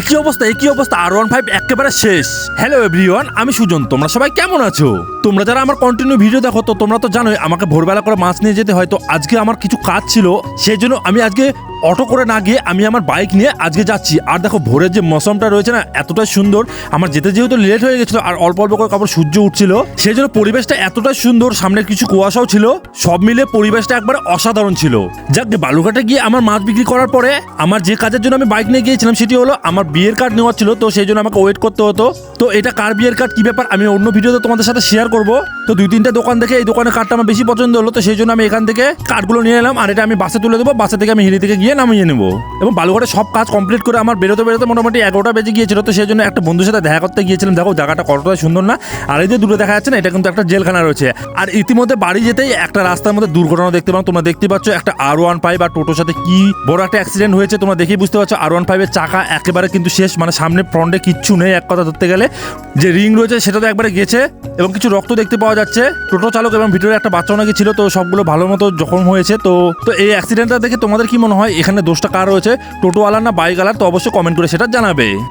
একই অবস্থা একই অবস্থা। আর ওয়ান ফাইভ একেবারে শেষ। হ্যালো এভরিওয়ান আমি সুজন। তোমরা সবাই কেমন আছো? তোমরা যারা আমার কন্টিনিউ ভিডিও দেখো, তো তোমরা তো জানোই, আমাকে ভোরবেলা করে মাছ নিয়ে যেতে হয়। তো আজকে আমার কিছু কাজ ছিল সেই জন্য আমি আজকে অটো করে না গিয়ে আমি আমার বাইক নিয়ে আজকে যাচ্ছি। আর দেখো, ভোরের যে মৌসুমটা রয়েছে না, এতটাই সুন্দর। আমার যেতে যেহেতু লেট হয়ে গেছিল, আর অল্প অল্প করে কাপড় সূর্য উঠছিল সেই জন্য পরিবেশটা এতটাই সুন্দর, সামনের কিছু কুয়াশাও ছিল। সব মিলে পরিবেশটা একবারে অসাধারণ ছিল। যাক বালুঘাটে গিয়ে আমার মাছ বিক্রি করার পরে, আমার যে কাজের জন্য আমি বাইক নিয়ে গিয়েছিলাম, সেটি হলো আমার বিয়ের কার্ড নেওয়ার ছিল, তো সেই জন্য আমাকে ওয়েট করতে হতো। তো এটা কার বিয়ের কার্ড কি ব্যাপার? আমি অন্য ভিডিওতে তোমাদের সাথে শেয়ার করব। তো দুই তিনটা দোকান দেখে এই দোকানের কার্ডটা আমার বেশি পছন্দ হলো, তো সেই জন্য আমি এখান থেকে কার্ডগুলো নিয়ে এলাম, আর এটা আমি বাসে তুলে দেবো, বাসে থেকে আমি হিলি থেকে গিয়ে নামিয়ে নেব। এবং বালুঘাটে সব কাজ কমপ্লিট করে আমার বেরোতে বেরোতে মোটামুটি এগারোটা বেজে গিয়েছিল, তো সেই জন্য একটা বন্ধুর সাথে দেখা করতে গিয়েছিলাম। দেখো, জায়গাটা কতটা সুন্দর না, আর এই যে দূরে দেখা যাচ্ছে না, এটা কিন্তু একটা জেলখানা রয়েছে। আর ইতিমধ্যে বাড়ি যেতেই একটা রাস্তার মধ্যে দুর্ঘটনা দেখতে পাও, তোমরা দেখতে পাচ্ছ একটা আর ওয়ান ফাইভ আর টোটোর সাথে কি বড় একটা অ্যাক্সিডেন্ট হয়েছে, তোমরা দেখেই বুঝতে পারছ আর ওয়ান ফাইভের চাকা একেবারে কিন্তু শেষ মানে সামনে ফ্রন্টে কিচ্ছু নেই, এক কথা ধরতে গেলে। যে রিং রয়েছে সেটা তো একবারে গেছে, এবং কিছু রক্ত দেখতে পাওয়া যাচ্ছে। টোটো চালক এবং ভিতরে একটা বাচ্চা নাকি ছিল, তো সবগুলো ভালো মতো জখম হয়েছে। তো তো এই অ্যাক্সিডেন্টটা দেখে তোমাদের কি মনে হয়? এখানে দোষটা কার রয়েছে? টোটোওয়ালার না বাইকওয়ালার তো অবশ্যই কমেন্ট করে সেটা জানাবে।